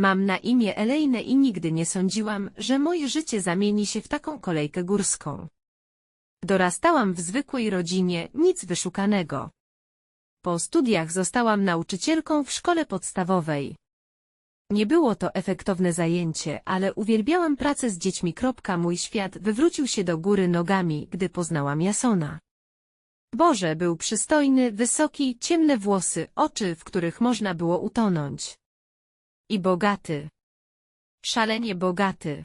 Mam na imię Elejne i nigdy nie sądziłam, że moje życie zamieni się w taką kolejkę górską. Dorastałam w zwykłej rodzinie, nic wyszukanego. Po studiach zostałam nauczycielką w szkole podstawowej. Nie było to efektowne zajęcie, ale uwielbiałam pracę z dziećmi. Mój świat wywrócił się do góry nogami, gdy poznałam Jasona. Boże był przystojny, wysoki, ciemne włosy, oczy, w których można było utonąć. I bogaty. Szalenie bogaty.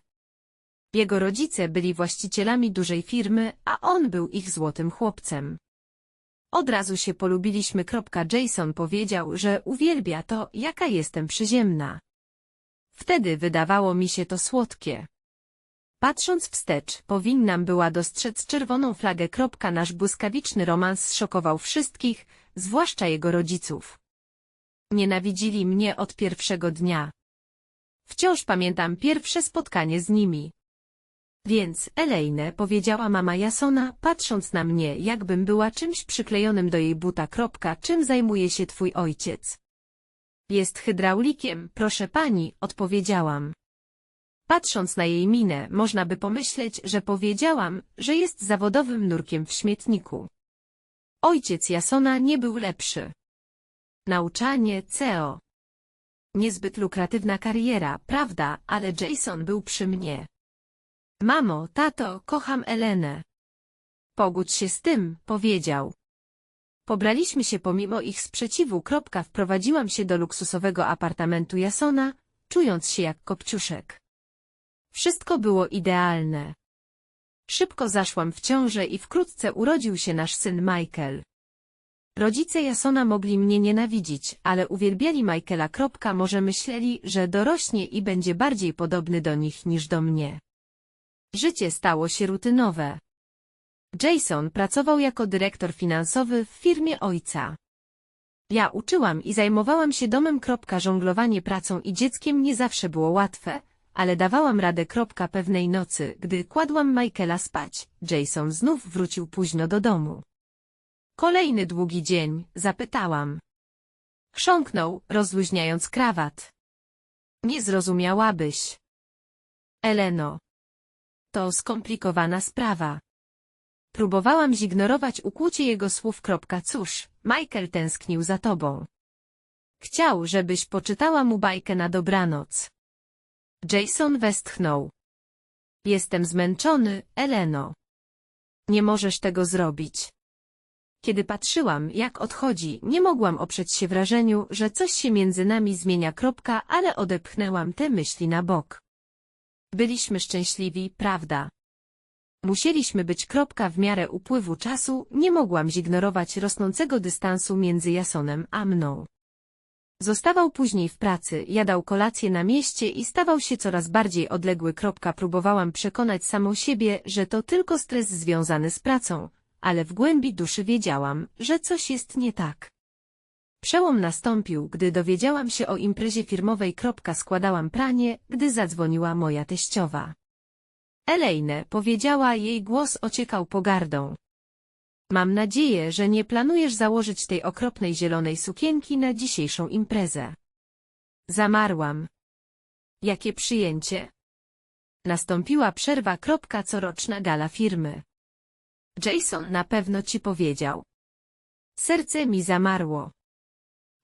Jego rodzice byli właścicielami dużej firmy, a on był ich złotym chłopcem. Od razu się polubiliśmy. Jason powiedział, że uwielbia to, jaka jestem przyziemna. Wtedy wydawało mi się to słodkie. Patrząc wstecz, powinnam była dostrzec czerwoną flagę. Nasz błyskawiczny romans szokował wszystkich, zwłaszcza jego rodziców. Nienawidzili mnie od pierwszego dnia. Wciąż pamiętam pierwsze spotkanie z nimi. Więc, Elejne, powiedziała mama Jasona, patrząc na mnie, jakbym była czymś przyklejonym do jej buta. Czym zajmuje się twój ojciec? Jest hydraulikiem, proszę pani, odpowiedziałam. Patrząc na jej minę, można by pomyśleć, że powiedziałam, że jest zawodowym nurkiem w śmietniku. Ojciec Jasona nie był lepszy. Nauczanie CEO. Niezbyt lukratywna kariera, prawda, ale Jason był przy mnie. Mamo, tato, kocham Elenę. Pogódź się z tym, powiedział. Pobraliśmy się pomimo ich sprzeciwu. Wprowadziłam się do luksusowego apartamentu Jasona, czując się jak kopciuszek. Wszystko było idealne. Szybko zaszłam w ciążę i wkrótce urodził się nasz syn Michael. Rodzice Jasona mogli mnie nienawidzić, ale uwielbiali Michaela. Może myśleli, że dorośnie i będzie bardziej podobny do nich niż do mnie. Życie stało się rutynowe. Jason pracował jako dyrektor finansowy w firmie ojca. Ja uczyłam i zajmowałam się domem. Żonglowanie pracą i dzieckiem nie zawsze było łatwe, ale dawałam radę. Pewnej nocy, gdy kładłam Michaela spać, Jason znów wrócił późno do domu. Kolejny długi dzień, zapytałam. Chrząknął, rozluźniając krawat. Nie zrozumiałabyś. Eleno. To skomplikowana sprawa. Próbowałam zignorować ukłucie jego słów. Cóż, Michael tęsknił za tobą. Chciał, żebyś poczytała mu bajkę na dobranoc. Jason westchnął. Jestem zmęczony, Eleno. Nie możesz tego zrobić. Kiedy patrzyłam, jak odchodzi, nie mogłam oprzeć się wrażeniu, że coś się między nami zmienia. Ale odepchnęłam te myśli na bok. Byliśmy szczęśliwi, prawda? Musieliśmy być kropka w miarę upływu czasu, nie mogłam zignorować rosnącego dystansu między Jasonem a mną. Zostawał później w pracy, jadał kolację na mieście i stawał się coraz bardziej odległy. Próbowałam przekonać samą siebie, że to tylko stres związany z pracą, ale w głębi duszy wiedziałam, że coś jest nie tak. Przełom nastąpił, gdy dowiedziałam się o imprezie firmowej. Składałam pranie, gdy zadzwoniła moja teściowa. Elejne, powiedziała, jej głos ociekał pogardą. Mam nadzieję, że nie planujesz założyć tej okropnej zielonej sukienki na dzisiejszą imprezę. Zamarłam. Jakie przyjęcie? Nastąpiła przerwa. Coroczna gala firmy. Jason na pewno ci powiedział. Serce mi zamarło.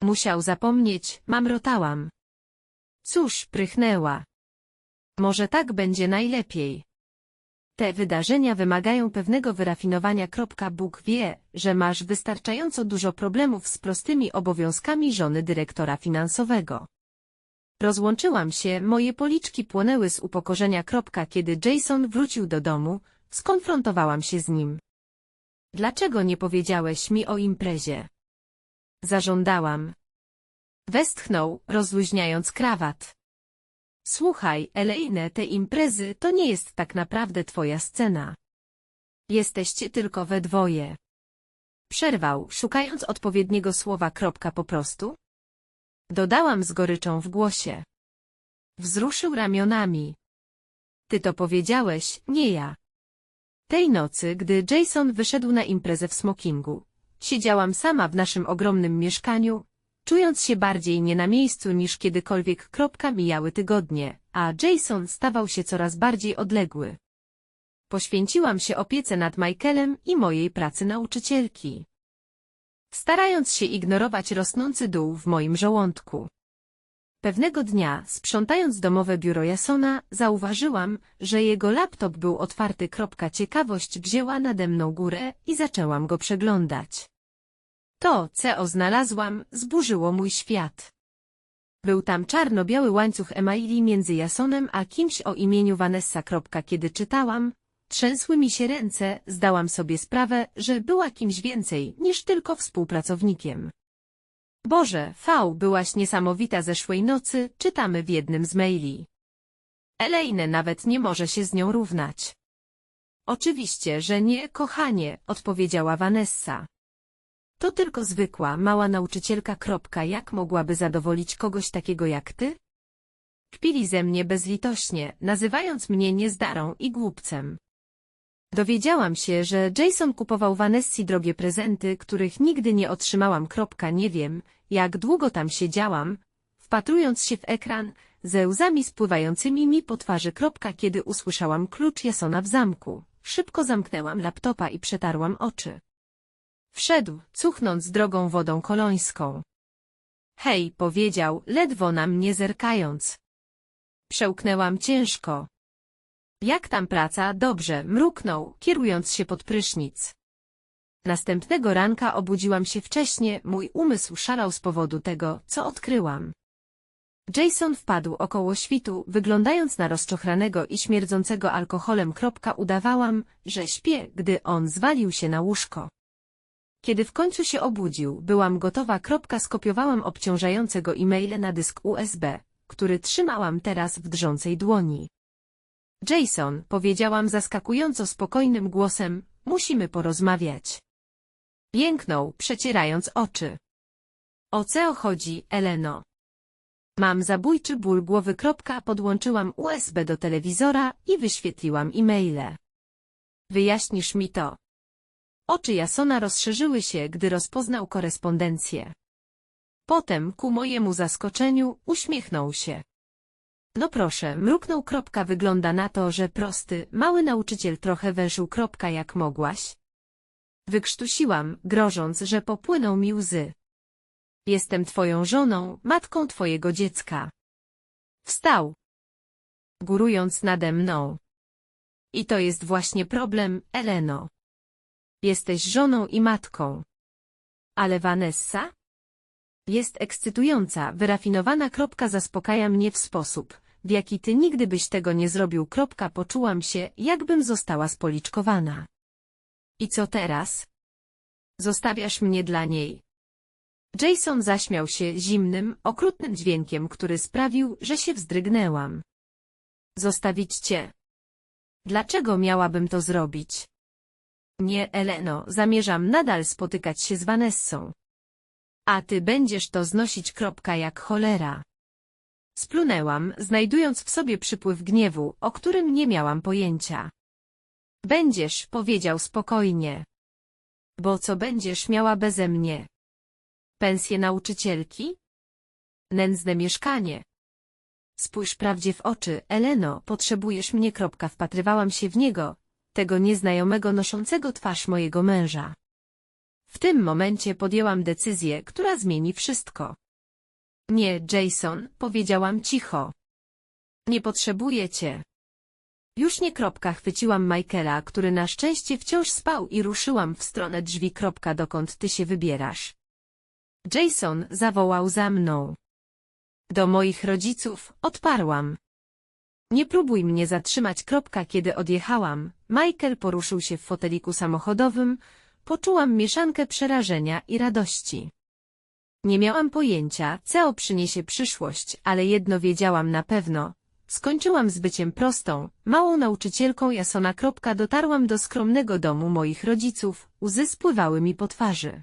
Musiał zapomnieć, mamrotałam. Cóż, prychnęła. Może tak będzie najlepiej. Te wydarzenia wymagają pewnego wyrafinowania. Bóg wie, że masz wystarczająco dużo problemów z prostymi obowiązkami żony dyrektora finansowego. Rozłączyłam się, moje policzki płonęły z upokorzenia. Kiedy Jason wrócił do domu, skonfrontowałam się z nim. Dlaczego nie powiedziałeś mi o imprezie? Zażądałam. Westchnął, rozluźniając krawat. Słuchaj, Elejne, te imprezy to nie jest tak naprawdę twoja scena. Jesteście tylko we dwoje. Przerwał, szukając odpowiedniego słowa kropka po prostu. Dodałam z goryczą w głosie. Wzruszył ramionami. Ty to powiedziałeś, nie ja. Tej nocy, gdy Jason wyszedł na imprezę w smokingu, siedziałam sama w naszym ogromnym mieszkaniu, czując się bardziej nie na miejscu niż kiedykolwiek. Kropka mijały tygodnie, a Jason stawał się coraz bardziej odległy. Poświęciłam się opiece nad Michaelem i mojej pracy nauczycielki. Starając się ignorować rosnący dół w moim żołądku. Pewnego dnia, sprzątając domowe biuro Jasona, zauważyłam, że jego laptop był otwarty. Ciekawość wzięła nade mną górę i zaczęłam go przeglądać. To, co znalazłam, zburzyło mój świat. Był tam czarno-biały łańcuch emaili między Jasonem a kimś o imieniu Vanessa. Kiedy czytałam, trzęsły mi się ręce, zdałam sobie sprawę, że była kimś więcej niż tylko współpracownikiem. Boże, V, byłaś niesamowita zeszłej nocy, czytamy w jednym z maili. Elaine nawet nie może się z nią równać. Oczywiście, że nie, kochanie, odpowiedziała Vanessa. To tylko zwykła, mała nauczycielka. Kropka, jak mogłaby zadowolić kogoś takiego jak ty? Kpili ze mnie bezlitośnie, nazywając mnie niezdarą i głupcem. Dowiedziałam się, że Jason kupował Vanessi drogie prezenty, których nigdy nie otrzymałam. Kropka, nie wiem, jak długo tam siedziałam, wpatrując się w ekran, ze łzami spływającymi mi po twarzy. Kropka, kiedy usłyszałam klucz Jasona w zamku. Szybko zamknęłam laptopa i przetarłam oczy. Wszedł, cuchnąc drogą wodą kolońską. Hej, powiedział, ledwo na mnie zerkając. Przełknęłam ciężko. Jak tam praca? Dobrze, mruknął, kierując się pod prysznic. Następnego ranka obudziłam się wcześnie, mój umysł szalał z powodu tego, co odkryłam. Jason wpadł około świtu, wyglądając na rozczochranego i śmierdzącego alkoholem. Kropka udawałam, że śpię, gdy on zwalił się na łóżko. Kiedy w końcu się obudził, byłam gotowa. Kropka skopiowałam obciążającego e-maile na dysk USB, który trzymałam teraz w drżącej dłoni. Jason, powiedziałam zaskakująco spokojnym głosem, musimy porozmawiać. Jęknął, przecierając oczy. O co chodzi, Eleno? Mam zabójczy ból głowy. Podłączyłam USB do telewizora i wyświetliłam e-maile. Wyjaśnisz mi to. Oczy Jasona rozszerzyły się, gdy rozpoznał korespondencję. Potem, ku mojemu zaskoczeniu, uśmiechnął się. No proszę, mruknął kropka wygląda na to, że prosty, mały nauczyciel trochę węszył kropka jak mogłaś. Wykrztusiłam, grożąc, że popłyną mi łzy. Jestem twoją żoną, matką twojego dziecka. Wstał. Górując nade mną. I to jest właśnie problem, Eleno. Jesteś żoną i matką. Ale Vanessa? Jest ekscytująca, wyrafinowana kropka zaspokaja mnie w sposób, w jaki ty nigdy byś tego nie zrobił. Kropka poczułam się, jakbym została spoliczkowana. I co teraz? Zostawiasz mnie dla niej. Jason zaśmiał się zimnym, okrutnym dźwiękiem, który sprawił, że się wzdrygnęłam. Zostawić cię. Dlaczego miałabym to zrobić? Nie, Eleno, zamierzam nadal spotykać się z Vanessą. A ty będziesz to znosić kropka jak cholera. Splunęłam, znajdując w sobie przypływ gniewu, o którym nie miałam pojęcia. Będziesz, powiedział spokojnie. Bo co będziesz miała beze mnie? Pensję nauczycielki? Nędzne mieszkanie. Spójrz prawdzie w oczy, Eleno, potrzebujesz mnie. Kropka. Wpatrywałam się w niego, tego nieznajomego noszącego twarz mojego męża. W tym momencie podjęłam decyzję, która zmieni wszystko. Nie, Jason, powiedziałam cicho. Nie potrzebuję cię. Już nie kropka chwyciłam Michaela, który na szczęście wciąż spał i ruszyłam w stronę drzwi kropka dokąd ty się wybierasz. Jason zawołał za mną. Do moich rodziców, odparłam. Nie próbuj mnie zatrzymać kropka kiedy odjechałam. Michael poruszył się w foteliku samochodowym, poczułam mieszankę przerażenia i radości. Nie miałam pojęcia, co przyniesie przyszłość, ale jedno wiedziałam na pewno. Skończyłam z byciem prostą, małą nauczycielką Jasona. Dotarłam do skromnego domu moich rodziców, łzy spływały mi po twarzy.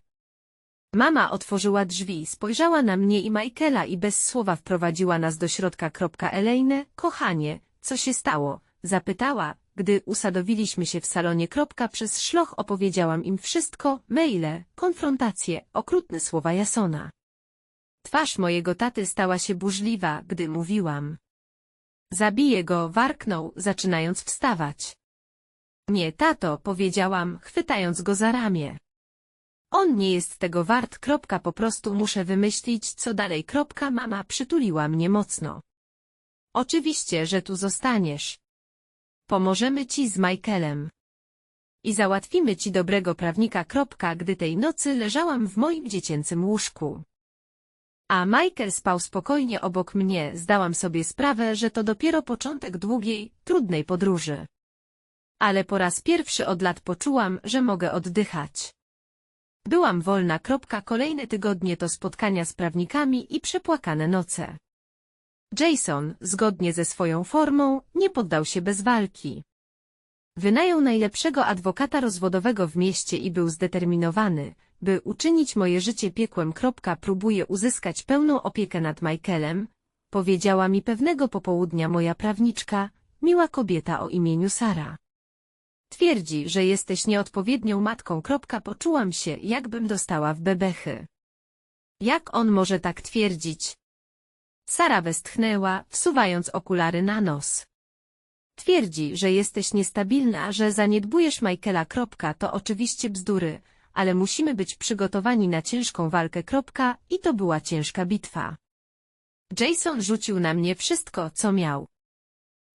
Mama otworzyła drzwi, spojrzała na mnie i Michaela i bez słowa wprowadziła nas do środka. Elaine, kochanie, co się stało? Zapytała, gdy usadowiliśmy się w salonie. Przez szloch opowiedziałam im wszystko, maile, konfrontacje, okrutne słowa Jasona. Twarz mojego taty stała się burzliwa, gdy mówiłam. Zabiję go, warknął, zaczynając wstawać. Nie, tato, powiedziałam, chwytając go za ramię. On nie jest tego wart, kropka, po prostu muszę wymyślić, co dalej, kropka, mama przytuliła mnie mocno. Oczywiście, że tu zostaniesz. Pomożemy ci z Michaelem. I załatwimy ci dobrego prawnika, kropka, gdy tej nocy leżałam w moim dziecięcym łóżku. A Michael spał spokojnie obok mnie, zdałam sobie sprawę, że to dopiero początek długiej, trudnej podróży. Ale po raz pierwszy od lat poczułam, że mogę oddychać. Byłam wolna. Kolejne tygodnie to spotkania z prawnikami i przepłakane noce. Jason, zgodnie ze swoją formą, nie poddał się bez walki. Wynajął najlepszego adwokata rozwodowego w mieście i był zdeterminowany, by uczynić moje życie piekłem. Próbuje uzyskać pełną opiekę nad Michaelem, powiedziała mi pewnego popołudnia moja prawniczka, miła kobieta o imieniu Sara. Twierdzi, że jesteś nieodpowiednią matką. Poczułam się, jakbym dostała w bebechy. Jak on może tak twierdzić? Sara westchnęła, wsuwając okulary na nos. Twierdzi, że jesteś niestabilna, że zaniedbujesz Michaela. Kropka, to oczywiście bzdury, ale musimy być przygotowani na ciężką walkę. Kropka, I to była ciężka bitwa. Jason rzucił na mnie wszystko, co miał.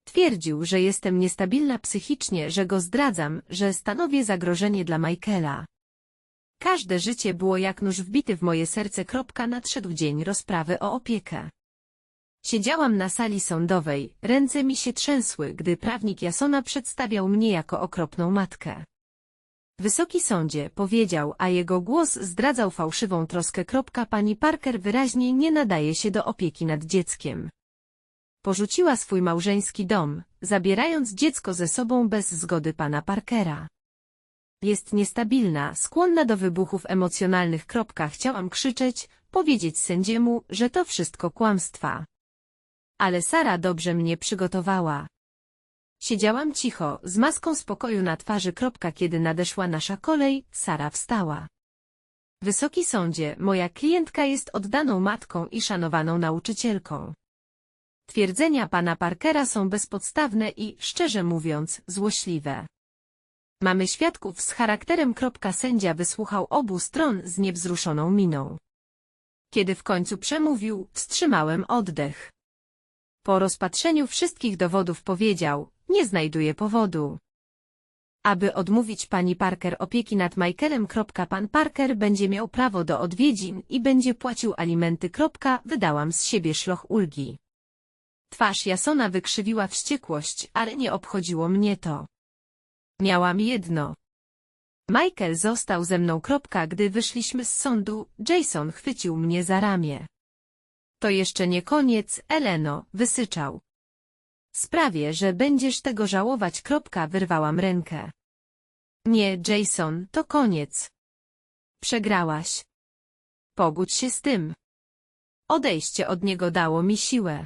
Twierdził, że jestem niestabilna psychicznie, że go zdradzam, że stanowię zagrożenie dla Michaela. Każde życie było jak nóż wbity w moje serce. Kropka nadszedł dzień rozprawy o opiekę. Siedziałam na sali sądowej, ręce mi się trzęsły, gdy prawnik Jasona przedstawiał mnie jako okropną matkę. Wysoki sądzie, powiedział, a jego głos zdradzał fałszywą troskę. Pani Parker wyraźnie nie nadaje się do opieki nad dzieckiem. Porzuciła swój małżeński dom, zabierając dziecko ze sobą bez zgody pana Parkera. Jest niestabilna, skłonna do wybuchów emocjonalnych. Chciałam krzyczeć, powiedzieć sędziemu, że to wszystko kłamstwa. Ale Sara dobrze mnie przygotowała. Siedziałam cicho, z maską spokoju na twarzy. Kiedy nadeszła nasza kolej, Sara wstała. Wysoki sądzie, moja klientka jest oddaną matką i szanowaną nauczycielką. Twierdzenia pana Parkera są bezpodstawne i, szczerze mówiąc, złośliwe. Mamy świadków z charakterem. Sędzia wysłuchał obu stron z niewzruszoną miną. Kiedy w końcu przemówił, wstrzymałem oddech. Po rozpatrzeniu wszystkich dowodów powiedział, nie znajduję powodu. Aby odmówić pani Parker opieki nad Michaelem. Pan Parker będzie miał prawo do odwiedzin i będzie płacił alimenty. Wydałam z siebie szloch ulgi. Twarz Jasona wykrzywiła wściekłość, ale nie obchodziło mnie to. Miałam jedno. Michael został ze mną. Gdy wyszliśmy z sądu, Jason chwycił mnie za ramię. To jeszcze nie koniec, Eleno, wysyczał. Sprawię, że będziesz tego żałować. Kropka, wyrwałam rękę. Nie, Jason, to koniec. Przegrałaś. Pogódź się z tym. Odejście od niego dało mi siłę.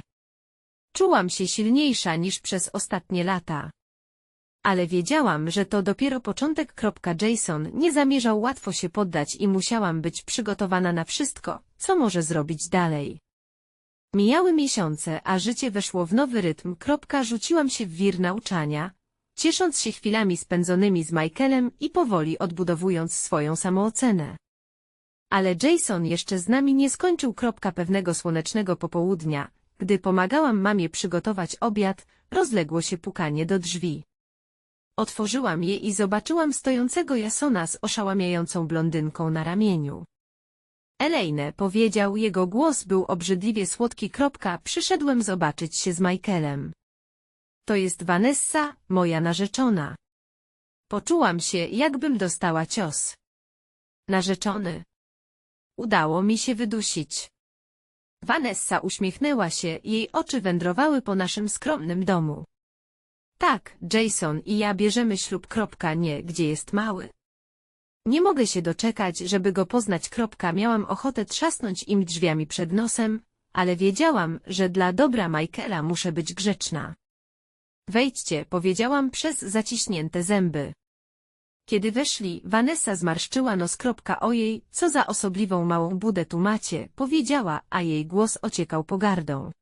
Czułam się silniejsza niż przez ostatnie lata. Ale wiedziałam, że to dopiero początek. Jason nie zamierzał łatwo się poddać i musiałam być przygotowana na wszystko, co może zrobić dalej. Mijały miesiące, a życie weszło w nowy rytm. Rzuciłam się w wir nauczania, ciesząc się chwilami spędzonymi z Michaelem i powoli odbudowując swoją samoocenę. Ale Jason jeszcze z nami nie skończył. Pewnego słonecznego popołudnia, gdy pomagałam mamie przygotować obiad, rozległo się pukanie do drzwi. Otworzyłam je i zobaczyłam stojącego Jasona z oszałamiającą blondynką na ramieniu. Elejne, powiedział, jego głos był obrzydliwie słodki. Przyszedłem zobaczyć się z Michaelem. To jest Vanessa, moja narzeczona. Poczułam się, jakbym dostała cios. Narzeczony. Udało mi się wydusić. Vanessa uśmiechnęła się, jej oczy wędrowały po naszym skromnym domu. Tak, Jason i ja bierzemy ślub. Nie, gdzie jest mały. Nie mogę się doczekać, żeby go poznać. Kropka, miałam ochotę trzasnąć im drzwiami przed nosem, ale wiedziałam, że dla dobra Michaela muszę być grzeczna. Wejdźcie, powiedziałam przez zaciśnięte zęby. Kiedy weszli, Vanessa zmarszczyła nos. Kropka, Ojej, co za osobliwą małą budę tu macie, powiedziała, a jej głos ociekał pogardą.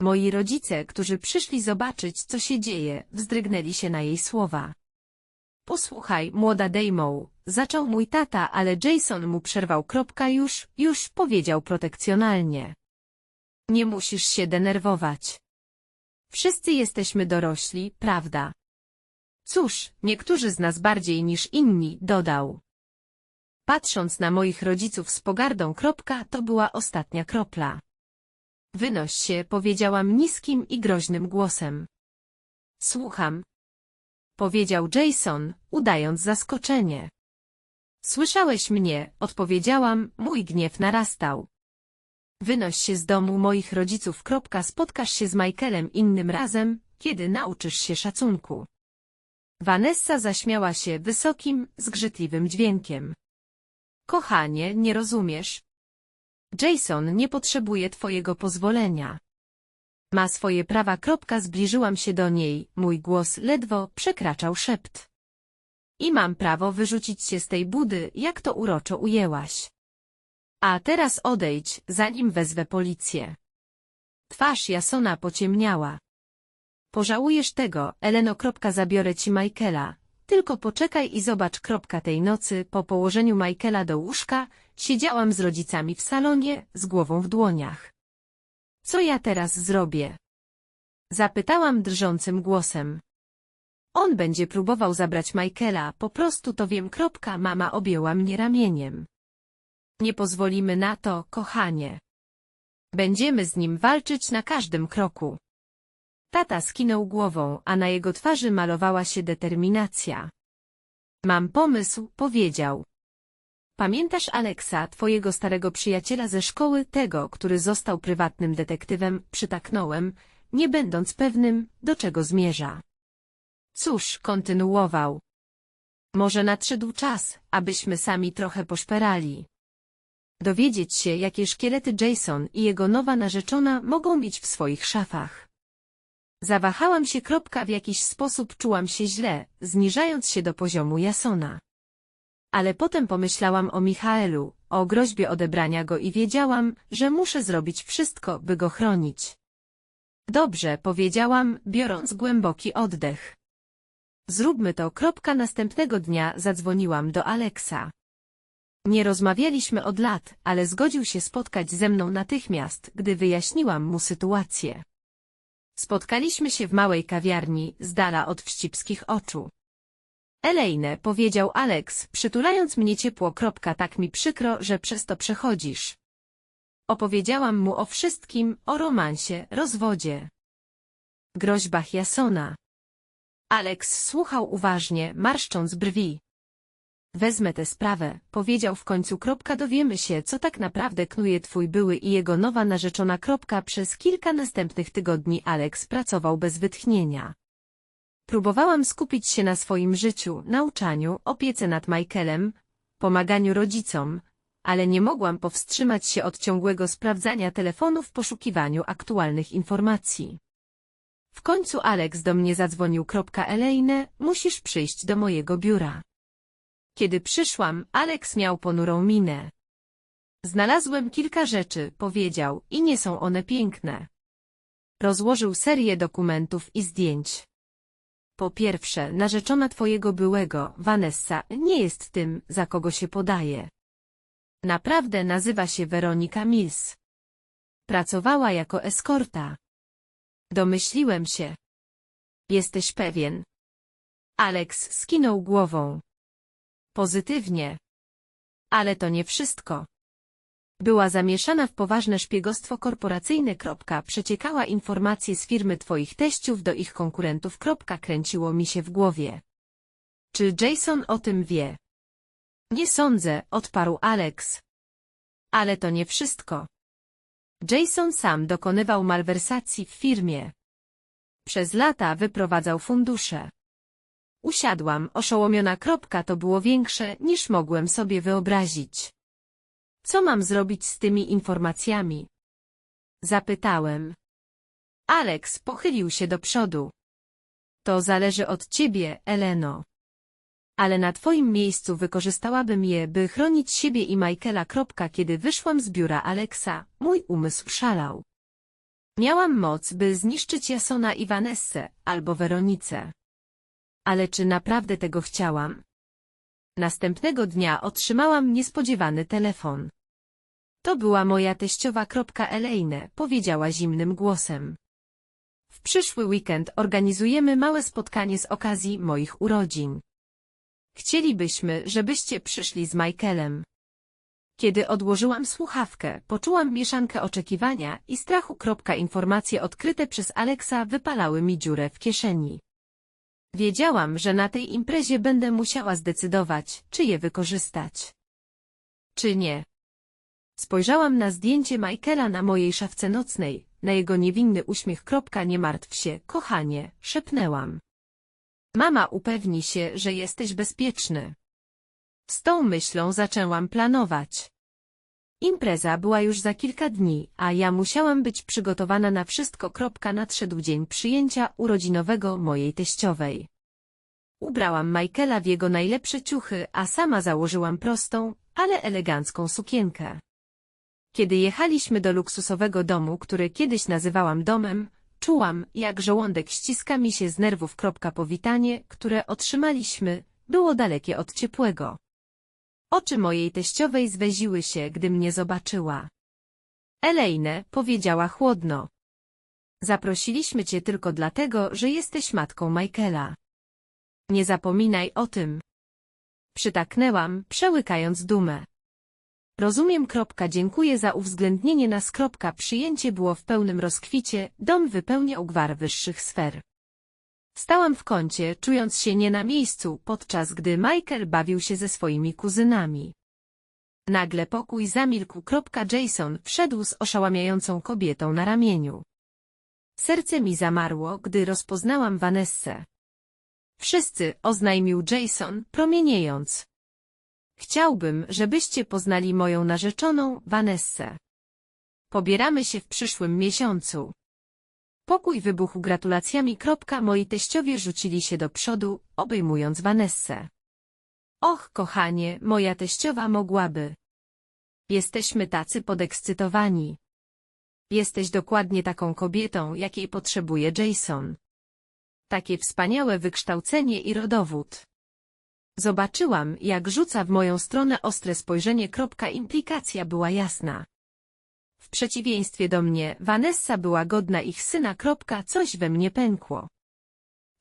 Moi rodzice, którzy przyszli zobaczyć, co się dzieje, wzdrygnęli się na jej słowa. Posłuchaj, młoda Dejmoł, zaczął mój tata, ale Jason mu przerwał. Kropka, już, już, powiedział protekcjonalnie. Nie musisz się denerwować. Wszyscy jesteśmy dorośli, prawda? Cóż, niektórzy z nas bardziej niż inni, dodał. Patrząc na moich rodziców z pogardą. Kropka, to była ostatnia kropla. Wynoś się, powiedziałam niskim i groźnym głosem. Słucham. Powiedział Jason, udając zaskoczenie. Słyszałeś mnie, odpowiedziałam, mój gniew narastał. Wynoś się z domu moich rodziców. Spotkasz się z Michaelem innym razem, kiedy nauczysz się szacunku. Vanessa zaśmiała się wysokim, zgrzytliwym dźwiękiem. Kochanie, nie rozumiesz? Jason nie potrzebuje twojego pozwolenia. Ma swoje prawa. Zbliżyłam się do niej, mój głos ledwo przekraczał szept. I mam prawo wyrzucić się z tej budy, jak to uroczo ujęłaś. A teraz odejdź, zanim wezwę policję. Twarz Jasona pociemniała. Pożałujesz tego, Eleno. Zabiorę ci Michaela. Tylko poczekaj i zobacz. Tej nocy, po położeniu Michaela do łóżka, siedziałam z rodzicami w salonie, z głową w dłoniach. Co ja teraz zrobię? Zapytałam drżącym głosem. On będzie próbował zabrać Michaela, po prostu to wiem. Mama objęła mnie ramieniem. Nie pozwolimy na to, kochanie. Będziemy z nim walczyć na każdym kroku. Tata skinął głową, a na jego twarzy malowała się determinacja. Mam pomysł, powiedział. Pamiętasz Aleksa, twojego starego przyjaciela ze szkoły, tego, który został prywatnym detektywem, przytaknąłem, nie będąc pewnym, do czego zmierza. Cóż, kontynuował. Może nadszedł czas, abyśmy sami trochę poszperali. Dowiedzieć się, jakie szkielety Jason i jego nowa narzeczona mogą mieć w swoich szafach. Zawahałam się. Kropka, w jakiś sposób czułam się źle, zniżając się do poziomu Jasona. Ale potem pomyślałam o Michaelu, o groźbie odebrania go i wiedziałam, że muszę zrobić wszystko, by go chronić. Dobrze, powiedziałam, biorąc głęboki oddech. Zróbmy to. Kropka następnego dnia zadzwoniłam do Aleksa. Nie rozmawialiśmy od lat, ale zgodził się spotkać ze mną natychmiast, gdy wyjaśniłam mu sytuację. Spotkaliśmy się w małej kawiarni, z dala od wścibskich oczu. Elejne, powiedział Alex, przytulając mnie ciepło. Kropka, tak mi przykro, że przez to przechodzisz. Opowiedziałam mu o wszystkim, o romansie, rozwodzie. Groźbach Jasona. Alex słuchał uważnie, marszcząc brwi. Wezmę tę sprawę, powiedział w końcu. Kropka, dowiemy się, co tak naprawdę knuje twój były i jego nowa narzeczona. Kropka, przez kilka następnych tygodni Alex pracował bez wytchnienia. Próbowałam skupić się na swoim życiu, nauczaniu, opiece nad Michaelem, pomaganiu rodzicom, ale nie mogłam powstrzymać się od ciągłego sprawdzania telefonu w poszukiwaniu aktualnych informacji. W końcu Alex do mnie zadzwonił. Elaine, musisz przyjść do mojego biura. Kiedy przyszłam, Alex miał ponurą minę. Znalazłem kilka rzeczy, powiedział, i nie są one piękne. Rozłożył serię dokumentów i zdjęć. Po pierwsze, narzeczona twojego byłego, Vanessa, nie jest tym, za kogo się podaje. Naprawdę nazywa się Weronika Mills. Pracowała jako eskorta. Domyśliłem się. Jesteś pewien. Alex skinął głową. Pozytywnie. Ale to nie wszystko. Była zamieszana w poważne szpiegostwo korporacyjne. Przeciekała informacje z firmy twoich teściów do ich konkurentów. Kręciło mi się w głowie. Czy Jason o tym wie? Nie sądzę, odparł Alex. Ale to nie wszystko. Jason sam dokonywał malwersacji w firmie. Przez lata wyprowadzał fundusze. Usiadłam, oszołomiona. Kropka to było większe, niż mogłem sobie wyobrazić. Co mam zrobić z tymi informacjami? Zapytałem. Alex pochylił się do przodu. To zależy od ciebie, Eleno. Ale na twoim miejscu wykorzystałabym je, by chronić siebie i Michaela. Kiedy wyszłam z biura Alexa, mój umysł szalał. Miałam moc, by zniszczyć Jasona i Vanessę, albo Weronicę. Ale czy naprawdę tego chciałam? Następnego dnia otrzymałam niespodziewany telefon. To była moja teściowa. Elaine, powiedziała zimnym głosem. W przyszły weekend organizujemy małe spotkanie z okazji moich urodzin. Chcielibyśmy, żebyście przyszli z Michaelem. Kiedy odłożyłam słuchawkę, poczułam mieszankę oczekiwania i strachu. Informacje odkryte przez Alexa wypalały mi dziurę w kieszeni. Wiedziałam, że na tej imprezie będę musiała zdecydować, czy je wykorzystać. Czy nie. Spojrzałam na zdjęcie Michaela na mojej szafce nocnej, na jego niewinny uśmiech. Nie martw się, kochanie, szepnęłam. Mama upewni się, że jesteś bezpieczny. Z tą myślą zaczęłam planować. Impreza była już za kilka dni, a ja musiałam być przygotowana na wszystko. Nadszedł dzień przyjęcia urodzinowego mojej teściowej. Ubrałam Michaela w jego najlepsze ciuchy, a sama założyłam prostą, ale elegancką sukienkę. Kiedy jechaliśmy do luksusowego domu, który kiedyś nazywałam domem, czułam, jak żołądek ściska mi się z nerwów. Powitanie, które otrzymaliśmy, było dalekie od ciepłego. Oczy mojej teściowej zweziły się, gdy mnie zobaczyła. Elejne, powiedziała chłodno. Zaprosiliśmy cię tylko dlatego, że jesteś matką Michaela. Nie zapominaj o tym. Przytaknęłam, przełykając dumę. Rozumiem. Dziękuję za uwzględnienie nas. Przyjęcie było w pełnym rozkwicie, dom wypełniał gwar wyższych sfer. Stałam w kącie, czując się nie na miejscu, podczas gdy Michael bawił się ze swoimi kuzynami. Nagle pokój zamilkł. Jason wszedł z oszałamiającą kobietą na ramieniu. Serce mi zamarło, gdy rozpoznałam Vanessę. Wszyscy, oznajmił Jason, promieniejąc. Chciałbym, żebyście poznali moją narzeczoną, Vanessę. Pobieramy się w przyszłym miesiącu. Pokój wybuchł gratulacjami. Moi teściowie rzucili się do przodu, obejmując Vanessę. Och, kochanie, moja teściowa mogłaby. Jesteśmy tacy podekscytowani. Jesteś dokładnie taką kobietą, jakiej potrzebuje Jason. Takie wspaniałe wykształcenie i rodowód. Zobaczyłam, jak rzuca w moją stronę ostre spojrzenie. Implikacja była jasna. W przeciwieństwie do mnie, Vanessa była godna ich syna. Coś we mnie pękło.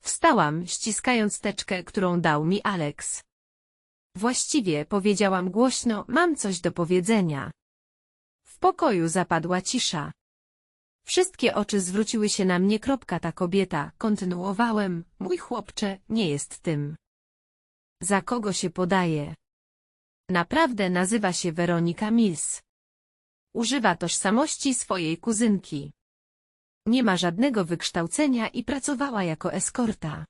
Wstałam, ściskając teczkę, którą dał mi Alex. Właściwie, powiedziałam głośno, mam coś do powiedzenia. W pokoju zapadła cisza. Wszystkie oczy zwróciły się na mnie. Ta kobieta, kontynuowałem, mój chłopcze, nie jest tym. Za kogo się podaje? Naprawdę nazywa się Weronika Mills. Używa tożsamości swojej kuzynki. Nie ma żadnego wykształcenia i pracowała jako eskorta.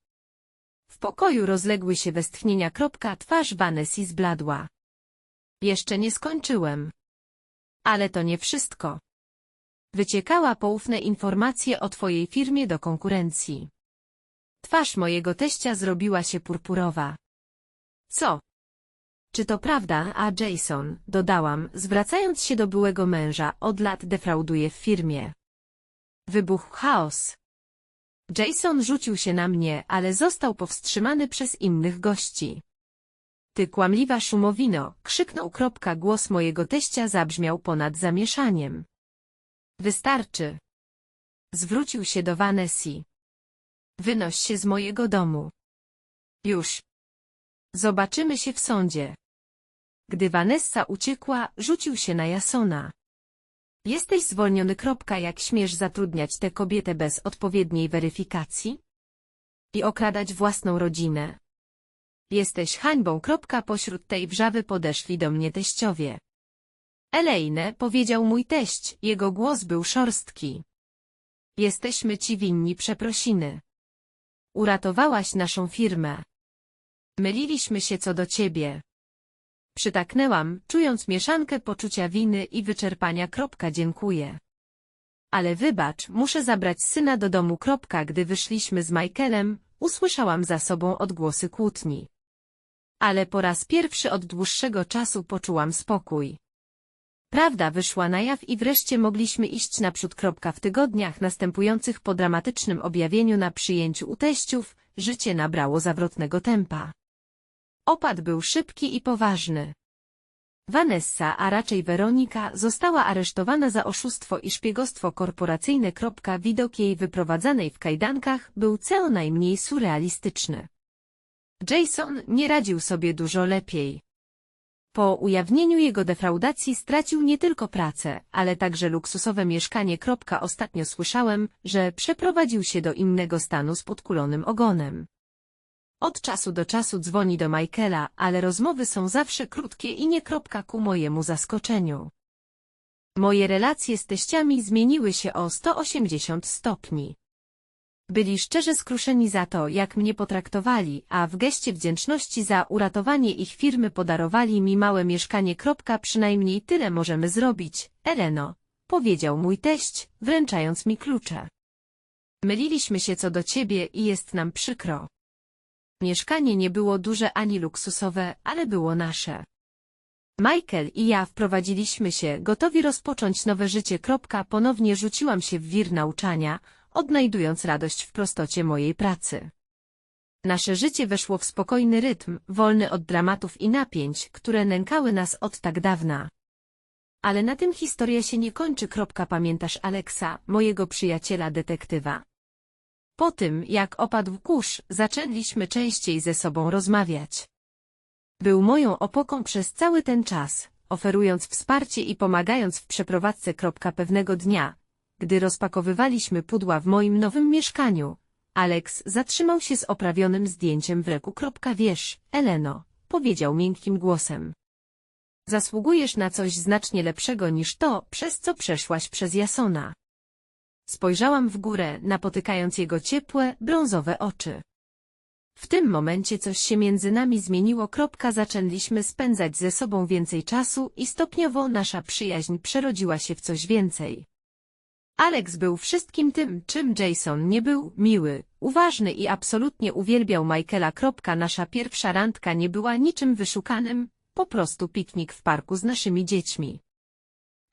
W pokoju rozległy się westchnienia. Twarz Vanessy zbladła. Jeszcze nie skończyłem. Ale to nie wszystko. Wyciekała poufne informacje o twojej firmie do konkurencji. Twarz mojego teścia zrobiła się purpurowa. Co? Czy to prawda, a Jason, dodałam, zwracając się do byłego męża, od lat defrauduje w firmie. Wybuchł chaos. Jason rzucił się na mnie, ale został powstrzymany przez innych gości. Ty kłamliwa szumowino, krzyknął. Kropka, głos mojego teścia zabrzmiał ponad zamieszaniem. Wystarczy. Zwrócił się do Vanessy. Wynoś się z mojego domu. Już. Zobaczymy się w sądzie. Gdy Vanessa uciekła, rzucił się na Jasona. Jesteś zwolniony. Kropka, jak śmiesz zatrudniać tę kobietę bez odpowiedniej weryfikacji? I okradać własną rodzinę. Jesteś hańbą. Kropka, pośród tej wrzawy podeszli do mnie teściowie. Elejne, powiedział mój teść, jego głos był szorstki. Jesteśmy ci winni przeprosiny. Uratowałaś naszą firmę. Myliliśmy się co do ciebie. Przytaknęłam, czując mieszankę poczucia winy i wyczerpania. Kropka, dziękuję. Ale wybacz, muszę zabrać syna do domu. Kropka, gdy wyszliśmy z Michaelem, usłyszałam za sobą odgłosy kłótni. ale po raz pierwszy od dłuższego czasu poczułam spokój. Prawda wyszła na jaw i wreszcie mogliśmy iść naprzód. Kropka w tygodniach następujących po dramatycznym objawieniu na przyjęciu u teściów, życie nabrało zawrotnego tempa. Opad był szybki i poważny. Vanessa, a raczej Weronika, została aresztowana za oszustwo i szpiegostwo korporacyjne. Widok jej wyprowadzanej w kajdankach był co najmniej surrealistyczny. Jason nie radził sobie dużo lepiej. Po ujawnieniu jego defraudacji stracił nie tylko pracę, ale także luksusowe mieszkanie. Ostatnio słyszałem, że przeprowadził się do innego stanu z podkulonym ogonem. Od czasu do czasu dzwoni do Michaela, ale rozmowy są zawsze krótkie i nie kropka ku mojemu zaskoczeniu. Moje relacje z teściami zmieniły się o 180 stopni. Byli szczerze skruszeni za to, jak mnie potraktowali, a w geście wdzięczności za uratowanie ich firmy podarowali mi małe mieszkanie. Przynajmniej tyle możemy zrobić, Eleno, powiedział mój teść, wręczając mi klucze. Myliliśmy się co do ciebie i jest nam przykro. Mieszkanie nie było duże ani luksusowe, ale było nasze. Michael i ja wprowadziliśmy się, gotowi rozpocząć nowe życie. Ponownie rzuciłam się w wir nauczania, odnajdując radość w prostocie mojej pracy. Nasze życie weszło w spokojny rytm, wolny od dramatów i napięć, które nękały nas od tak dawna. Ale na tym historia się nie kończy. Pamiętasz Aleksa, mojego przyjaciela detektywa? Po tym, jak opadł kurz, zaczęliśmy częściej ze sobą rozmawiać. Był moją opoką przez cały ten czas, oferując wsparcie i pomagając w przeprowadzce. Pewnego dnia, gdy rozpakowywaliśmy pudła w moim nowym mieszkaniu, Alex zatrzymał się z oprawionym zdjęciem w ręku. Wiesz, Eleno, powiedział miękkim głosem. Zasługujesz na coś znacznie lepszego niż to, przez co przeszłaś przez Jasona. Spojrzałam w górę, napotykając jego ciepłe, brązowe oczy. W tym momencie coś się między nami zmieniło. Kropka, zaczęliśmy spędzać ze sobą więcej czasu i stopniowo nasza przyjaźń przerodziła się w coś więcej. Alex był wszystkim tym, czym Jason nie był, miły, uważny i absolutnie uwielbiał Michaela. Kropka, nasza pierwsza randka nie była niczym wyszukanym, po prostu piknik w parku z naszymi dziećmi.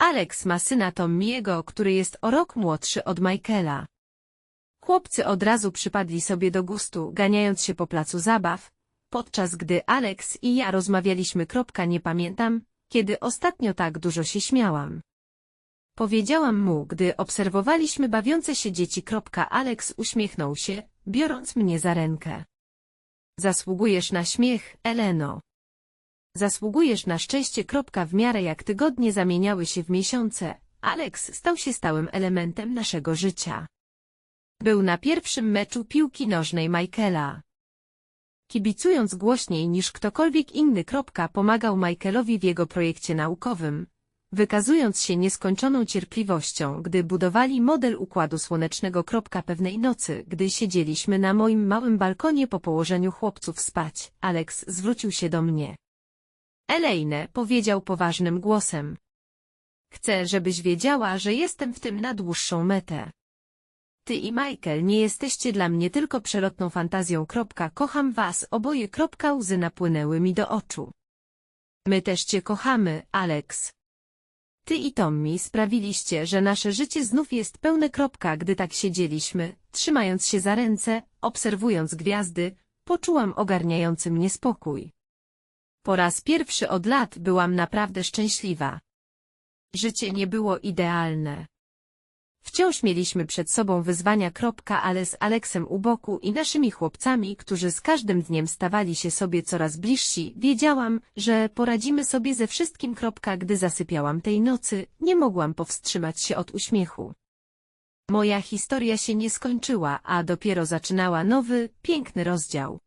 Alex ma syna Tommiego, który jest o rok młodszy od Michaela. Chłopcy od razu przypadli sobie do gustu, ganiając się po placu zabaw, podczas gdy Alex i ja rozmawialiśmy. Nie pamiętam, kiedy ostatnio tak dużo się śmiałam. Powiedziałam mu, gdy obserwowaliśmy bawiące się dzieci. Alex uśmiechnął się, biorąc mnie za rękę. Zasługujesz na śmiech, Eleno. Zasługujesz na szczęście. W miarę jak tygodnie zamieniały się w miesiące, Alex stał się stałym elementem naszego życia. Był na pierwszym meczu piłki nożnej Michaela. Kibicując głośniej niż ktokolwiek inny. Pomagał Michaelowi w jego projekcie naukowym, wykazując się nieskończoną cierpliwością, gdy budowali model układu słonecznego. Pewnej nocy, gdy siedzieliśmy na moim małym balkonie po położeniu chłopców spać, Alex zwrócił się do mnie. Elejne, powiedział poważnym głosem. Chcę, żebyś wiedziała, że jestem w tym na dłuższą metę. Ty i Michael nie jesteście dla mnie tylko przelotną fantazją. Kocham was oboje. Łzy napłynęły mi do oczu. My też cię kochamy, Alex. Ty i Tommy sprawiliście, że nasze życie znów jest pełne. Gdy tak siedzieliśmy, trzymając się za ręce, obserwując gwiazdy, poczułam ogarniający mnie spokój. Po raz pierwszy od lat byłam naprawdę szczęśliwa. Życie nie było idealne. Wciąż mieliśmy przed sobą wyzwania. Ale z Aleksem u boku i naszymi chłopcami, którzy z każdym dniem stawali się sobie coraz bliżsi, wiedziałam, że poradzimy sobie ze wszystkim. Gdy zasypiałam tej nocy, nie mogłam powstrzymać się od uśmiechu. Moja historia się nie skończyła, a dopiero zaczynała nowy, piękny rozdział.